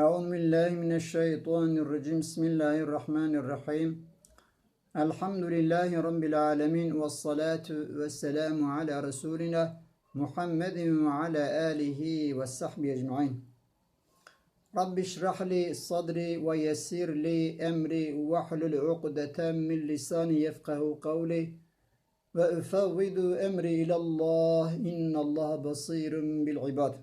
أعوذ بالله من الشيطان الرجيم. بسم الله الرحمن الرحيم. الحمد لله رب العالمين والصلاة والسلام على رسولنا محمد وعلى آله وصحبه أجمعين. رب اشرح لي صدري ويسر لي أمري واحلل عقدة من لساني يفقه قولي. وأفوض أمري إلى الله إن الله بصير بالعباد.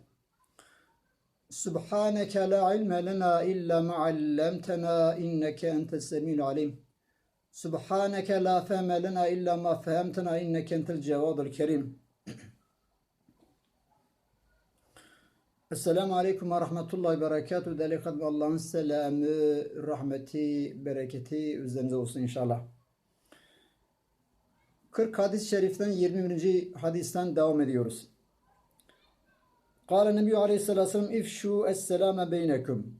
Subhaneke la ilme lena illa ma'allemtena inneke entes semil alim. Subhaneke la fehme lena illa ma fehemtena inneke entel cevadul kerim. Esselamu Aleyküm ve Rahmetullahi ve Berekatuhu. Değerli kadın Allah'ın selamı, rahmeti, bereketi üzerinize olsun inşallah. 40 hadis-i şeriften 21. hadisten devam ediyoruz. Kâle Nebi Aleyhisselatü Vesselam ifşu esselame beynekum.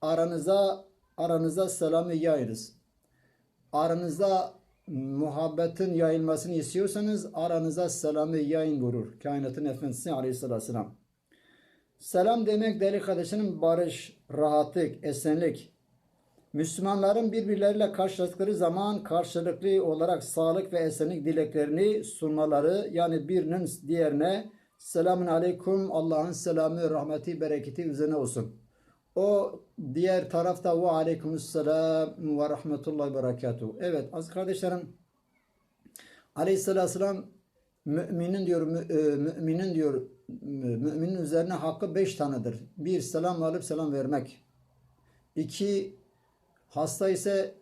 Aranıza aranıza selamı yayınız. Aranızda muhabbetin yayılmasını istiyorsanız aranıza selamı yayın vurur. Kainatın Efendisi Aleyhisselatü Vesselam. Selam demek değerli kardeşlerim barış, rahatlık, esenlik. Müslümanların birbirleriyle karşılaştıkları zaman karşılıklı olarak sağlık ve esenlik dileklerini sunmaları yani birinin diğerine selamun aleyküm Allah'ın selamı, rahmeti, bereketi üzerine olsun. O diğer tarafta ve aleykümselam ve rahmetullahi berekatuhu. Evet az kardeşlerim aleyhissalatü vesselam müminin diyor e, müminin diyor mü- müminin üzerine hakkı beş tanedir. Bir selam alıp selam vermek. İki hasta ise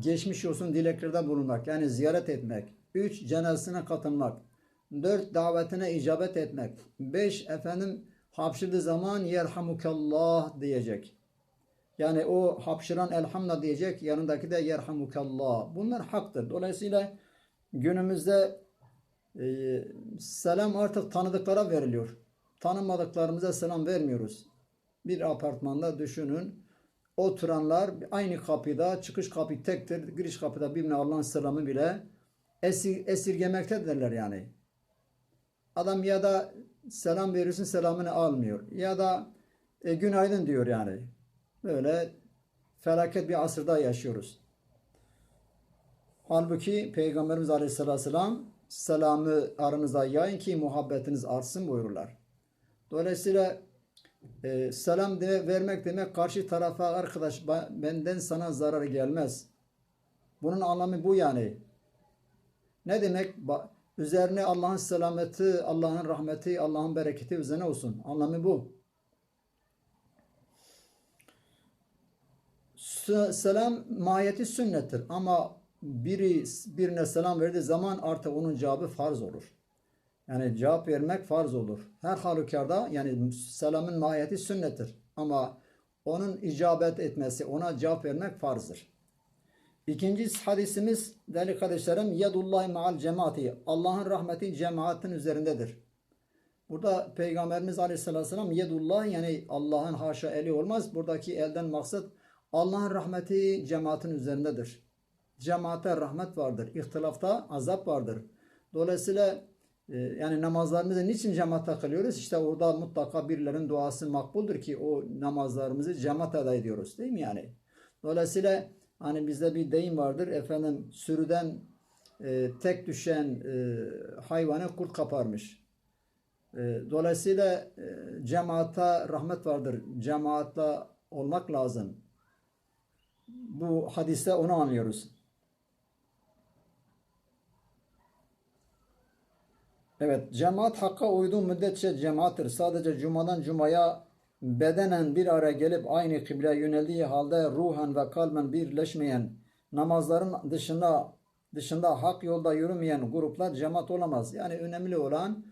geçmiş olsun dileklerde bulunmak yani ziyaret etmek. Üç cenazesine katılmak. Dört davetine icabet etmek. Beş efendim hapşırdığı zaman yerhamukallah diyecek. Yani o hapşıran elhamla diyecek, yanındaki de yerhamukallah. Bunlar haktır. Dolayısıyla günümüzde e, selam artık tanıdıklara veriliyor. Tanımadıklarımıza selam vermiyoruz. Bir apartmanda düşünün. Oturanlar aynı kapıda, çıkış kapı tektir, giriş kapıda birbirine Allah'ın selamı bile esir, esirgemektedirler yani. Adam ya da selam veriyorsun selamını almıyor. Ya da e, günaydın diyor yani. Böyle felaket bir asırda yaşıyoruz. Halbuki Peygamberimiz Aleyhisselatü Vesselam selamı aranızda yayın ki muhabbetiniz artsın buyururlar. Dolayısıyla e, selam de, vermek demek karşı tarafa arkadaş benden sana zarar gelmez. Bunun anlamı bu yani. Ne demek? Ba- Üzerine Allah'ın selameti, Allah'ın rahmeti, Allah'ın bereketi üzerine olsun. Anlamı bu. Selam mahiyeti sünnettir ama biri birine selam verdiği zaman artık onun cevabı farz olur. Yani cevap vermek farz olur. Her halükarda yani selamın mahiyeti sünnettir ama onun icabet etmesi, ona cevap vermek farzdır. İkinci hadisimiz değerli kardeşlerim yedullahi ma'al cemaati. Allah'ın rahmeti cemaatin üzerindedir. Burada Peygamberimiz Aleyhisselatü Vesselam yedullah yani Allah'ın haşa eli olmaz. Buradaki elden maksat Allah'ın rahmeti cemaatin üzerindedir. Cemaate rahmet vardır. İhtilafta azap vardır. Dolayısıyla e, yani namazlarımızı niçin cemaatte kılıyoruz? İşte orada mutlaka birilerinin duası makbuldür ki o namazlarımızı cemaat eda ediyoruz. Değil mi yani? Dolayısıyla hani bizde bir deyim vardır. Efendim sürüden e, tek düşen e, hayvanı kurt kaparmış. E, dolayısıyla e, cemaata rahmet vardır. Cemaatle olmak lazım. Bu hadiste onu anlıyoruz. Evet, cemaat hakka uyduğu müddetçe cemaattir. Sadece cumadan cumaya bedenen bir araya gelip aynı kıbleye yöneldiği halde ruhen ve kalben birleşmeyen, namazların dışında dışında hak yolda yürümeyen gruplar cemaat olamaz. Yani önemli olan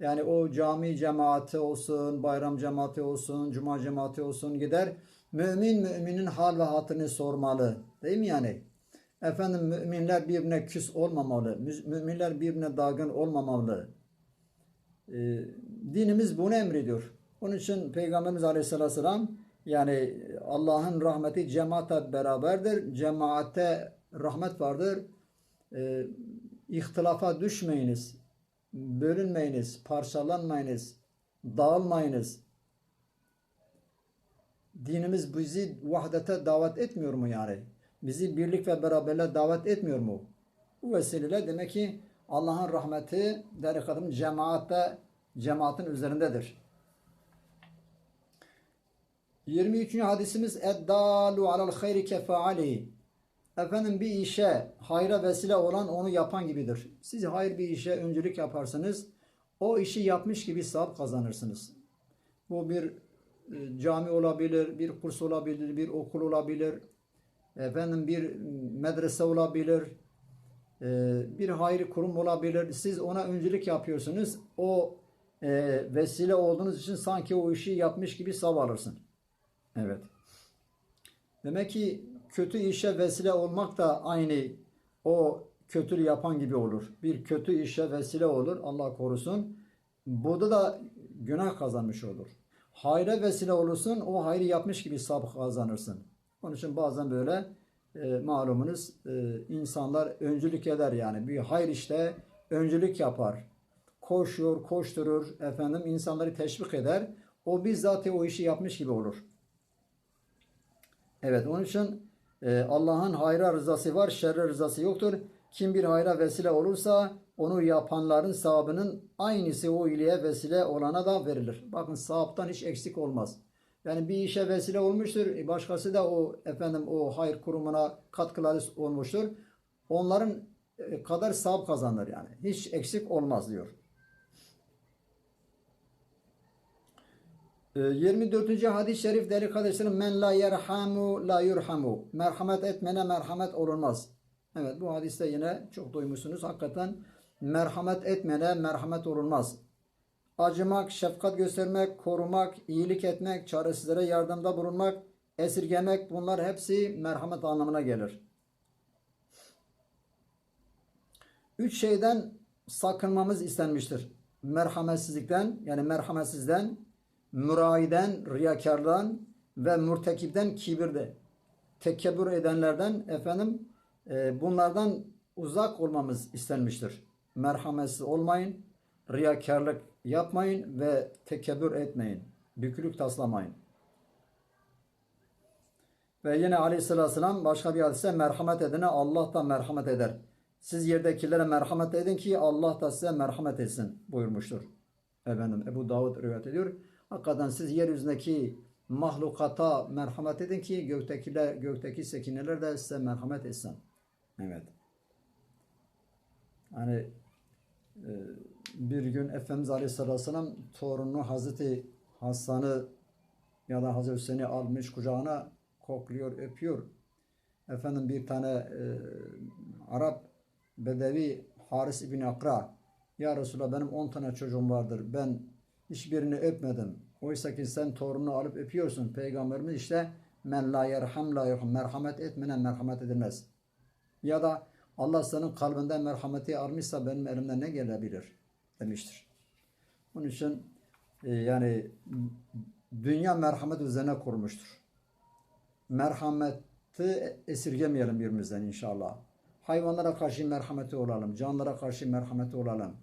yani o cami cemaati olsun, bayram cemaati olsun, cuma cemaati olsun gider. Mümin müminin hal ve hatırını sormalı. Değil mi yani? Efendim müminler birbirine küs olmamalı. Mü- Müminler birbirine dargın olmamalı. Ee, dinimiz bunu emrediyor. Onun için Peygamberimiz Aleyhisselatü Vesselam yani Allah'ın rahmeti cemaate beraberdir. Cemaate rahmet vardır. Ee, ihtilafa düşmeyiniz. Bölünmeyiniz. Parçalanmayınız. Dağılmayınız. dinimiz bizi vahdete davet etmiyor mu yani? Bizi birlik ve beraberliğe davet etmiyor mu? Bu vesileyle demek ki Allah'ın rahmeti derikadım cemaatte cemaatin üzerindedir. 23. hadisimiz eddalu alel hayri kefaalihi. Efendim bir işe hayra vesile olan onu yapan gibidir. Siz hayır bir işe öncülük yaparsınız. O işi yapmış gibi sevap kazanırsınız. Bu bir e, cami olabilir, bir kurs olabilir, bir okul olabilir. Efendim bir medrese olabilir. e, Bir hayır kurum olabilir. Siz ona öncülük yapıyorsunuz. O e, vesile olduğunuz için sanki o işi yapmış gibi sevap alırsın. Evet. Demek ki kötü işe vesile olmak da aynı o kötülüğü yapan gibi olur. Bir kötü işe vesile olur. Allah korusun. Burada da günah kazanmış olur. Hayra vesile olursun. O hayrı yapmış gibi sevap kazanırsın. Onun için bazen böyle e, malumunuz e, insanlar öncülük eder yani. Bir hayır işte öncülük yapar. Koşuyor, koşturur. Efendim insanları teşvik eder. O bizzat o işi yapmış gibi olur. Evet onun için e, Allah'ın hayra rızası var, şerre rızası yoktur. Kim bir hayra vesile olursa onu yapanların sahabının aynısı o iyiliğe vesile olana da verilir. Bakın sahaptan hiç eksik olmaz. Yani bir işe vesile olmuştur. e, Başkası da o efendim o hayır kurumuna katkıları olmuştur. Onların e, kadar sahap kazanır yani. Hiç eksik olmaz diyor. 24. hadis-i şerif değerli kardeşlerim men la yerhamu la yurhamu merhamet etmene merhamet olunmaz. Evet bu hadiste yine çok duymuşsunuz. Hakikaten merhamet etmene merhamet olunmaz. Acımak, şefkat göstermek, korumak, iyilik etmek, çaresizlere yardımda bulunmak, esirgemek bunlar hepsi merhamet anlamına gelir. Üç şeyden sakınmamız istenmiştir. Merhametsizlikten yani merhametsizden, mürayiden, riyakardan ve mürtekipten kibirde. Tekebbür edenlerden efendim e, bunlardan uzak olmamız istenmiştir. Merhametsiz olmayın, riyakarlık yapmayın ve tekebbür etmeyin. Bükülük taslamayın. Ve yine aleyhissalatü vesselam başka bir hadise merhamet edene Allah da merhamet eder. Siz yerdekilere merhamet edin ki Allah da size merhamet etsin buyurmuştur. Efendim Ebu Davud rivayet ediyor. Hakikaten siz yeryüzündeki mahlukata merhamet edin ki göktekiler, gökteki sekineler de size merhamet etsin. Evet. Hani bir gün Efendimiz Aleyhisselatü Vesselam torunu Hazreti Hasan'ı ya da Hazreti Hüseyin'i almış kucağına kokluyor, öpüyor. Efendim bir tane e, Arap Bedevi Haris İbni Akra Ya Resulallah benim 10 tane çocuğum vardır. Ben hiçbirini öpmedim. Oysa ki sen torununu alıp öpüyorsun. Peygamberimiz işte men la yerham la yerham merhamet etmene merhamet edilmez. Ya da Allah senin kalbinden merhameti almışsa benim elimden ne gelebilir demiştir. Onun için e, yani dünya merhamet üzerine kurmuştur. Merhameti esirgemeyelim birbirimizden inşallah. Hayvanlara karşı merhameti olalım, canlara karşı merhameti olalım.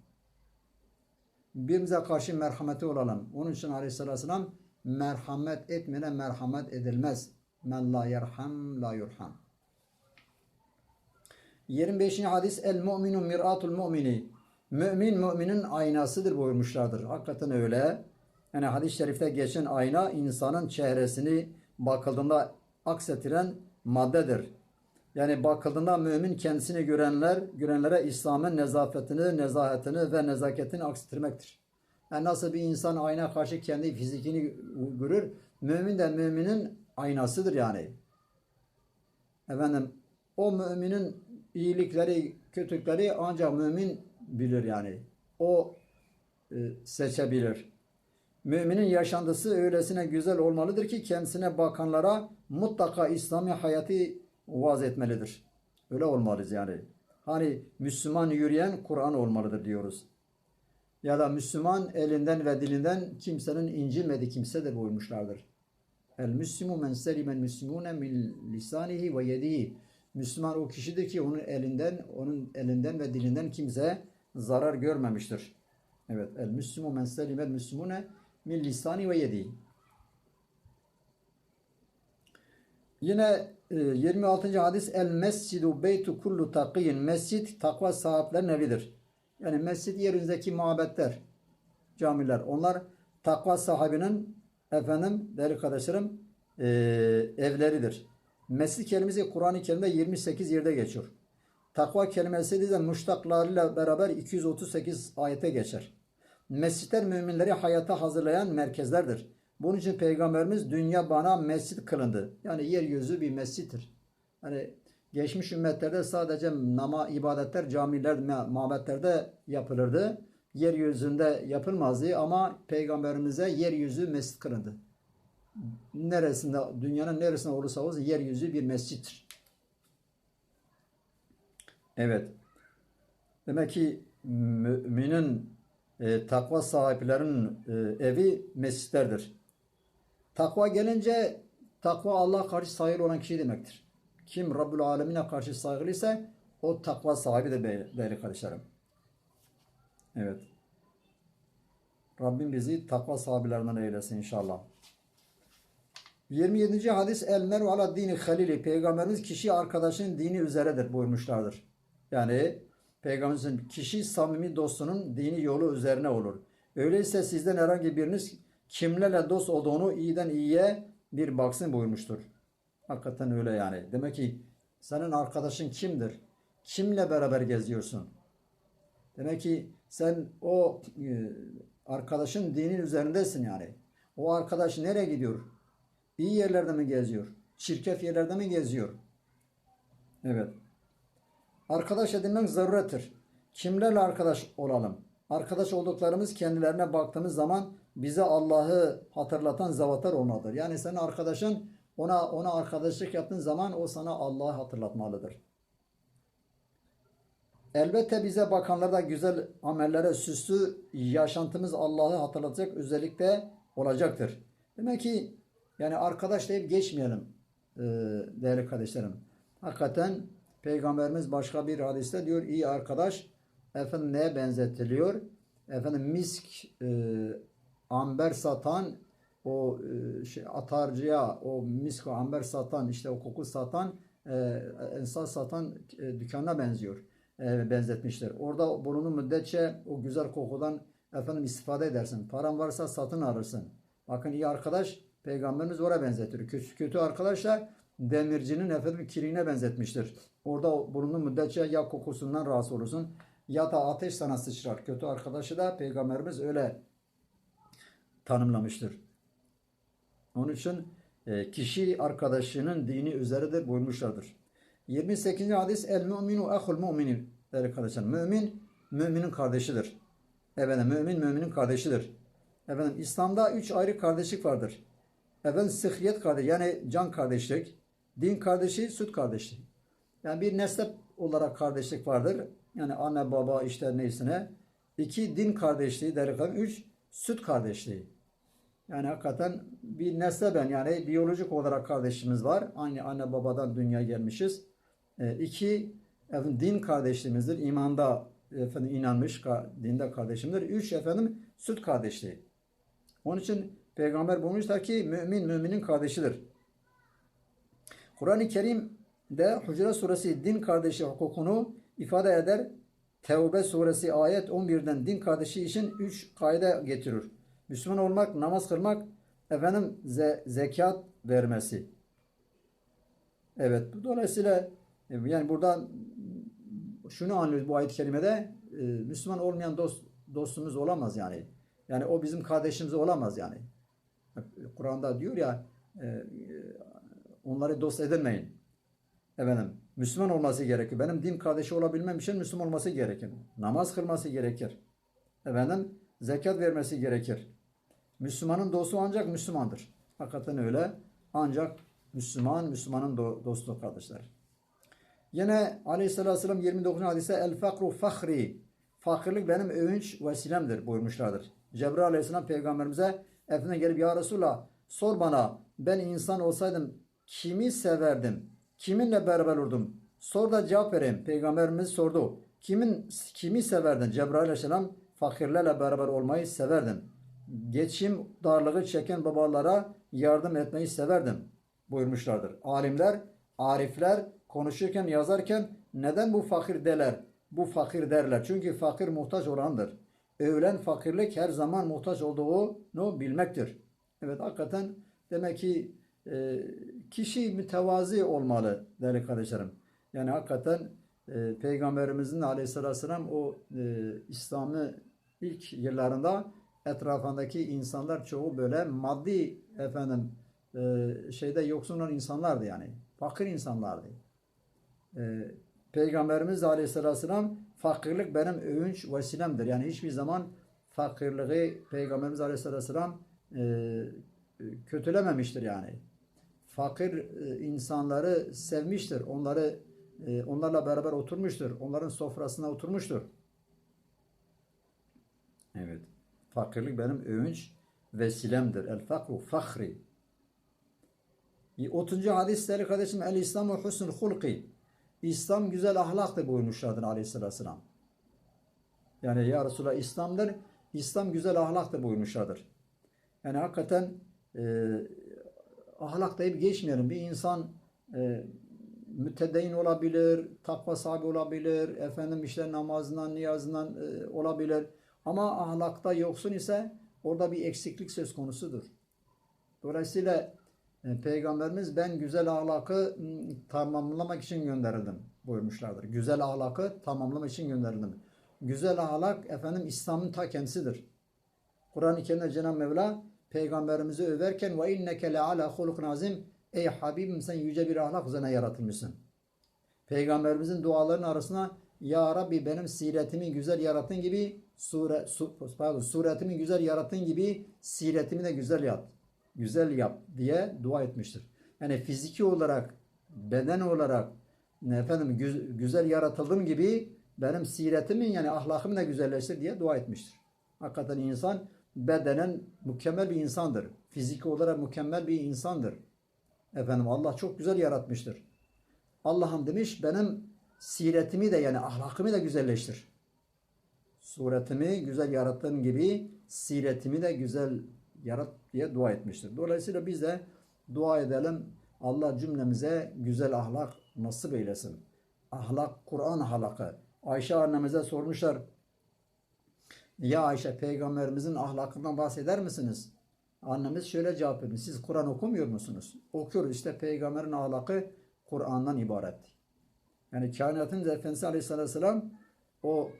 Birbirimize karşı merhameti olalım. Onun için Aleyhisselatü Vesselam merhamet etmene merhamet edilmez. Men la yerham la yurham. 25. hadis el mu'minu mir'atul mu'mini. Mümin müminin aynasıdır buyurmuşlardır. Hakikaten öyle. Yani hadis-i şerifte geçen ayna insanın çehresini bakıldığında aksettiren maddedir. Yani bakıldığında mümin kendisini görenler, görenlere İslam'ın nezafetini, nezahetini ve nezaketini aksettirmektir. Yani nasıl bir insan ayna karşı kendi fizikini görür, mümin de müminin aynasıdır yani. Efendim, o müminin iyilikleri, kötülükleri ancak mümin bilir yani. O e, seçebilir. Müminin yaşantısı öylesine güzel olmalıdır ki kendisine bakanlara mutlaka İslami hayatı vaaz etmelidir. Öyle olmalıyız yani. Hani Müslüman yürüyen Kur'an olmalıdır diyoruz. Ya da Müslüman elinden ve dilinden kimsenin incilmediği kimsedir buyurmuşlardır. El Müslümu men selimen müslümune min lisanihi ve yedihi. Müslüman o kişidir ki onun elinden, onun elinden ve dilinden kimse zarar görmemiştir. Evet. El Müslümu men selimel müslümune min lisani ve yedi. Yine e, 26. hadis el mescidu beytu kullu takiyin. Mescid takva sahiplerinin evidir. Yani mescid yeryüzündeki mabetler, camiler. Onlar takva sahibinin efendim değerli kardeşlerim e, evleridir. Mescid kelimesi Kur'an-ı Kerim'de 28 yerde geçiyor. Takva kelimesi de müştaklarıyla beraber 238 ayete geçer. Mescitler müminleri hayata hazırlayan merkezlerdir. Bunun için Peygamberimiz dünya bana mescit kılındı. Yani yeryüzü bir mescittir. Yani geçmiş ümmetlerde sadece nama ibadetler camiler, ma- mabetlerde yapılırdı. Yeryüzünde yapılmazdı ama Peygamberimize yeryüzü mescit kılındı. Neresinde, dünyanın neresinde olursa olsun yeryüzü bir mescittir. Evet. Demek ki müminin e, takva sahiplerinin e, evi mescitlerdir. Takva gelince takva Allah karşı saygılı olan kişi demektir. Kim Rabbül Alemine karşı saygılıysa o takva sahibidir be- değerli kardeşlerim. Evet. Rabbim bizi takva sahiplerinden eylesin inşallah. 27. hadis el meru ala dini halili peygamberimiz kişi arkadaşın dini üzeredir buyurmuşlardır. Yani peygamberimizin kişi samimi dostunun dini yolu üzerine olur. Öyleyse sizden herhangi biriniz kimlerle dost olduğunu iyiden iyiye bir baksın buyurmuştur. Hakikaten öyle yani. Demek ki senin arkadaşın kimdir? Kimle beraber geziyorsun? Demek ki sen o e, arkadaşın dinin üzerindesin yani. O arkadaş nereye gidiyor? İyi yerlerde mi geziyor? Çirkef yerlerde mi geziyor? Evet. Arkadaş edinmek zarurettir. Kimlerle arkadaş olalım? Arkadaş olduklarımız kendilerine baktığımız zaman bize Allah'ı hatırlatan zavatlar olmalıdır. Yani senin arkadaşın ona ona arkadaşlık yaptığın zaman o sana Allah'ı hatırlatmalıdır. Elbette bize bakanlarda güzel amellere süslü yaşantımız Allah'ı hatırlatacak özellikle olacaktır. Demek ki yani arkadaş deyip geçmeyelim e, değerli kardeşlerim. Hakikaten Peygamberimiz başka bir hadiste diyor iyi arkadaş efendim neye benzetiliyor? Efendim misk e, amber satan o e, şey, atarcıya o misk amber satan işte o koku satan e, ensar satan e, dükkanına benziyor. E, benzetmişler. Orada bulunun müddetçe o güzel kokudan efendim istifade edersin. Paran varsa satın alırsın. Bakın iyi arkadaş Peygamberimiz oraya benzetiyor. Kötü, kötü arkadaşlar demircinin efendim kiriğine benzetmiştir. Orada bulunduğun müddetçe ya kokusundan rahatsız olursun ya da ateş sana sıçrar. Kötü arkadaşı da Peygamberimiz öyle tanımlamıştır. Onun için e, kişi arkadaşının dini üzeridir buyurmuşlardır. 28. hadis el müminu ehul mümini değerli kardeşler. Mümin müminin kardeşidir. Efendim mümin müminin kardeşidir. Efendim İslam'da üç ayrı kardeşlik vardır. Efendim sıhhiyet kardeş yani can kardeşlik, din kardeşi, süt kardeşliği. Yani bir neslep olarak kardeşlik vardır. Yani anne baba işte neysine. İki din kardeşliği kardeşler. Üç süt kardeşliği. Yani hakikaten bir neseben yani biyolojik olarak kardeşimiz var. Aynı anne babadan dünyaya gelmişiz. E, iki efendim, din kardeşliğimizdir. İmanda efendim inanmış ka- dinde kardeşimdir. Üç efendim süt kardeşliği. Onun için peygamber bulmuşlar ki mümin müminin kardeşidir. Kur'an-ı Kerim'de Hucurat suresi din kardeşi hukukunu ifade eder. Tevbe suresi ayet 11'den din kardeşi için 3 kaide getirir. Müslüman olmak, namaz kılmak, efendim ze- zekat vermesi. Evet, dolayısıyla e, yani buradan şunu anlıyoruz bu ayet-i kerimede e, Müslüman olmayan dost dostumuz olamaz yani. Yani o bizim kardeşimiz olamaz yani. Kur'an'da diyor ya e, e, onları dost edinmeyin. Efendim Müslüman olması gerekir. Benim din kardeşi olabilmem için Müslüman olması gerekir. Namaz kılması gerekir. Efendim zekat vermesi gerekir. Müslümanın dostu ancak Müslümandır. Hakikaten öyle. Ancak Müslüman, Müslümanın do- dostu kardeşler. Yine Aleyhisselatü Vesselam 29. hadise El fakru fahri. Fakirlik benim övünç vesilemdir buyurmuşlardır. Cebrail Aleyhisselam peygamberimize Efendime gelip ya Resulallah sor bana ben insan olsaydım kimi severdim? Kiminle beraber olurdum? Sor da cevap vereyim. Peygamberimiz sordu. Kimin kimi severdin? Cebrail Aleyhisselam fakirlerle beraber olmayı severdim. Geçim darlığı çeken babalara yardım etmeyi severdim. buyurmuşlardır. Alimler, arifler konuşurken, yazarken neden bu fakir derler? Bu fakir derler. Çünkü fakir muhtaç olandır. Övülen fakirlik her zaman muhtaç olduğunu bilmektir. Evet hakikaten demek ki e, kişi mütevazi olmalı değerli kardeşlerim. Yani hakikaten e, Peygamberimizin aleyhissalatü vesselam o e, İslam'ı ilk yıllarında etrafındaki insanlar çoğu böyle maddi efendim e, şeyde yoksun olan insanlardı yani. Fakir insanlardı. E, Peygamberimiz aleyhissalatü vesselam fakirlik benim övünç vesilemdir. Yani hiçbir zaman fakirliği Peygamberimiz aleyhissalatü vesselam e, kötülememiştir yani. Fakir e, insanları sevmiştir. Onları e, onlarla beraber oturmuştur. Onların sofrasına oturmuştur. Evet. Fakirlik benim övünç vesilemdir. El fakru fakhri. 30. hadis değerli kardeşim El İslamu husnul hulki. İslam güzel ahlaktır buyurmuşlardır aleyhissalatü vesselam. Yani ya Resulallah İslam'dır. İslam güzel ahlaktır buyurmuşlardır. Yani hakikaten e, ahlak deyip geçmeyelim. Bir insan e, mütedeyyin olabilir, takva sahibi olabilir, efendim işte namazından, niyazından e, olabilir. Ama ahlakta yoksun ise orada bir eksiklik söz konusudur. Dolayısıyla e, Peygamberimiz ben güzel ahlakı tamamlamak için gönderildim buyurmuşlardır. Güzel ahlakı tamamlamak için gönderildim. Güzel ahlak efendim İslam'ın ta kendisidir. Kur'an-ı Kerim'de Cenab-ı Mevla Peygamberimizi överken ve inneke le ala hulukun azim ey Habibim sen yüce bir ahlak üzerine yaratılmışsın. Peygamberimizin dualarının arasına ya Rabbi benim siretimi güzel yarattığın gibi sure, su, pardon, suretimi güzel yarattığın gibi siretimi de güzel yap. Güzel yap diye dua etmiştir. Yani fiziki olarak, beden olarak efendim gü- güzel yaratıldığım gibi benim siretimin yani ahlakımı da güzelleştir diye dua etmiştir. Hakikaten insan bedenen mükemmel bir insandır. Fiziki olarak mükemmel bir insandır. Efendim Allah çok güzel yaratmıştır. Allah'ım demiş benim siretimi de yani ahlakımı da güzelleştir. Suretimi güzel yarattığın gibi siretimi de güzel yarat diye dua etmiştir. Dolayısıyla biz de dua edelim. Allah cümlemize güzel ahlak nasip eylesin. Ahlak Kur'an ahlakı. Ayşe annemize sormuşlar. Ya Ayşe peygamberimizin ahlakından bahseder misiniz? Annemiz şöyle cevap vermiş. Siz Kur'an okumuyor musunuz? Okuyoruz. İşte peygamberin ahlakı Kur'an'dan ibaret. Yani kainatın efendisi aleyhissalatü vesselam o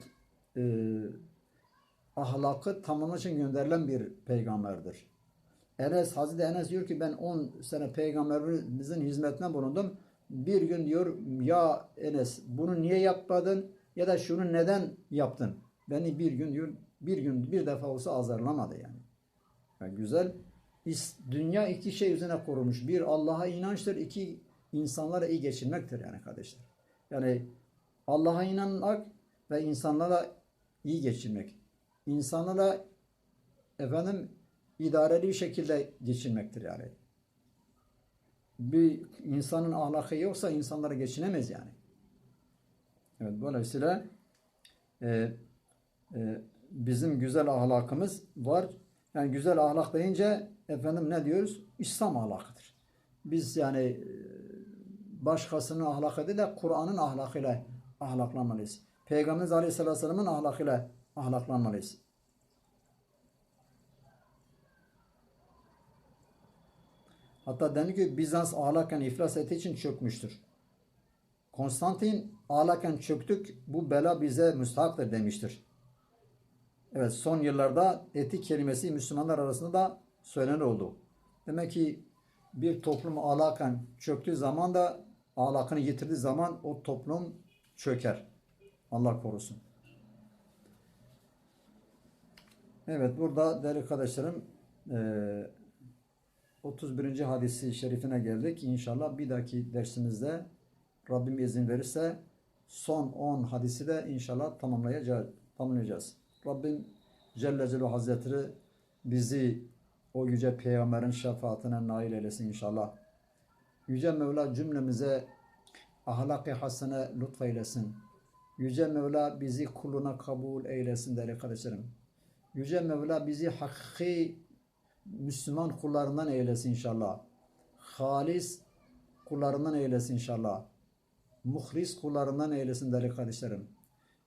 e, ahlakı tamamlamak için gönderilen bir peygamberdir. Enes, Hazreti Enes diyor ki ben 10 sene peygamberimizin hizmetine bulundum. Bir gün diyor ya Enes bunu niye yapmadın ya da şunu neden yaptın? Beni bir gün diyor bir gün bir defa olsa azarlamadı yani. yani güzel. Dünya iki şey üzerine kurulmuş. Bir Allah'a inançtır. iki insanlara iyi geçinmektir yani kardeşler. Yani Allah'a inanmak ve insanlara iyi geçinmek. İnsanlara efendim idareli bir şekilde geçinmektir yani. Bir insanın ahlakı yoksa insanlara geçinemez yani. Evet dolayısıyla e, e, bizim güzel ahlakımız var. Yani güzel ahlak deyince efendim ne diyoruz? İslam ahlakıdır. Biz yani e, başkasının ahlakı değil de Kur'an'ın ahlakıyla ahlaklanmalıyız. Peygamberimiz Aleyhisselatü Vesselam'ın ahlakıyla ahlaklanmalıyız. Hatta denir ki Bizans ahlaken iflas ettiği için çökmüştür. Konstantin ahlaken çöktük bu bela bize müstahaktır demiştir. Evet son yıllarda etik kelimesi Müslümanlar arasında da söylenen oldu. Demek ki bir toplum ahlaken çöktüğü zaman da ahlakını yitirdiği zaman o toplum çöker. Allah korusun. Evet burada değerli kardeşlerim eee 31. hadisi şerifine geldik. İnşallah bir dahaki dersimizde Rabbim izin verirse son 10 hadisi de inşallah tamamlayacağız. tamamlayacağız. Rabbim Celle Celaluhu Hazretleri bizi o yüce peygamberin şefaatine nail eylesin inşallah. Yüce Mevla cümlemize ahlak-ı hasene lütfeylesin. Yüce Mevla bizi kuluna kabul eylesin değerli kardeşlerim. Yüce Mevla bizi hakiki Müslüman kullarından eylesin inşallah. halis kullarından eylesin inşallah. Muhlis kullarından eylesin değerli kardeşlerim.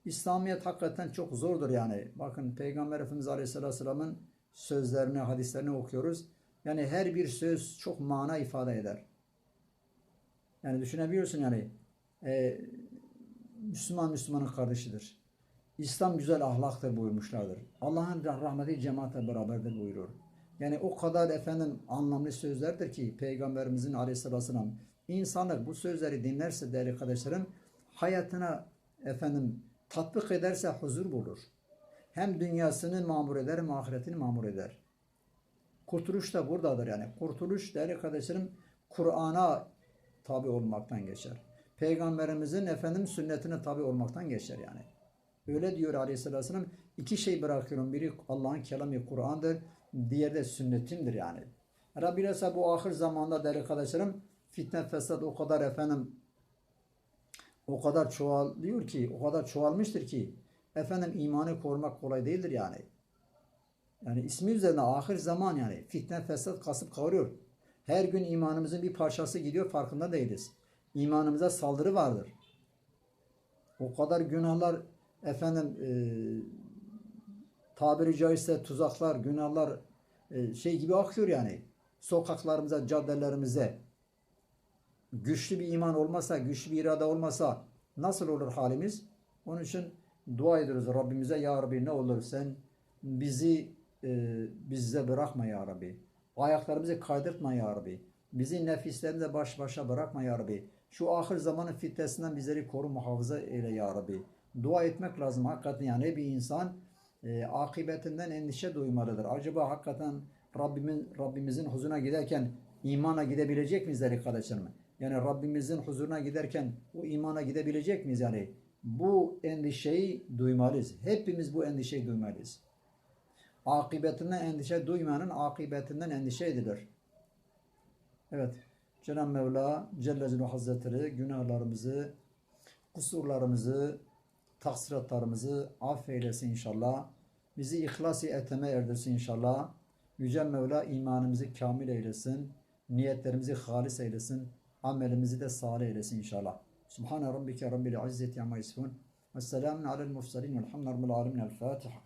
İslamiyet hakikaten çok zordur yani. Bakın Peygamber Efendimiz Aleyhisselatü Vesselam'ın sözlerini, hadislerini okuyoruz. Yani her bir söz çok mana ifade eder. Yani düşünebiliyorsun yani. e, Müslüman Müslümanın kardeşidir. İslam güzel ahlaktır buyurmuşlardır. Allah'ın rah- rahmeti cemaatle beraberdir buyurur. Yani o kadar efendim anlamlı sözlerdir ki Peygamberimizin aleyhissalatü insanlar bu sözleri dinlerse değerli kardeşlerim hayatına efendim tatbik ederse huzur bulur. Hem dünyasını mamur eder hem ahiretini mamur eder. Kurtuluş da buradadır yani. Kurtuluş değerli kardeşlerim Kur'an'a tabi olmaktan geçer. Peygamberimizin efendim sünnetine tabi olmaktan geçer yani. Öyle diyor Aleyhisselatü Vesselam. İki şey bırakıyorum. Biri Allah'ın kelamı Kur'an'dır. Diğeri de sünnetimdir yani. Rabbi ise bu ahir zamanda değerli kardeşlerim fitne fesat o kadar efendim o kadar çoğalıyor ki o kadar çoğalmıştır ki efendim imanı korumak kolay değildir yani. Yani ismi üzerine ahir zaman yani fitne fesat kasıp kavuruyor. Her gün imanımızın bir parçası gidiyor farkında değiliz. İmanımıza saldırı vardır. O kadar günahlar efendim e, tabiri caizse tuzaklar, günahlar e, şey gibi akıyor yani. Sokaklarımıza, caddelerimize. Güçlü bir iman olmasa, güçlü bir irade olmasa nasıl olur halimiz? Onun için dua ediyoruz Rabbimize ya Rabbi ne olur sen bizi e, bize bırakma ya Rabbi. Ayaklarımızı kaydırtma ya Rabbi. Bizi nefislerimize baş başa bırakma ya Rabbi. Şu ahir zamanın fitnesinden bizleri koru muhafaza eyle ya Rabbi. Dua etmek lazım hakikaten yani bir insan e, akıbetinden endişe duymalıdır. Acaba hakikaten Rabbimin, Rabbimizin huzuruna giderken imana gidebilecek miyiz değerli kardeşlerim? Yani Rabbimizin huzuruna giderken o imana gidebilecek miyiz yani? Bu endişeyi duymalıyız. Hepimiz bu endişeyi duymalıyız. Akıbetinden endişe duymayanın akıbetinden endişe edilir. Evet. Cenab-ı Mevla Celle Celaluhu Hazretleri günahlarımızı, kusurlarımızı, taksiratlarımızı affeylesin inşallah. Bizi ihlas-ı eteme erdirsin inşallah. Yüce Mevla imanımızı kamil eylesin. Niyetlerimizi halis eylesin. Amelimizi de salih eylesin inşallah. Subhane Rabbike Rabbil İzzeti Amma Yasifun. Ve selamun alel mursalin velhamdülillahi Rabbil Alemin. El Fatiha.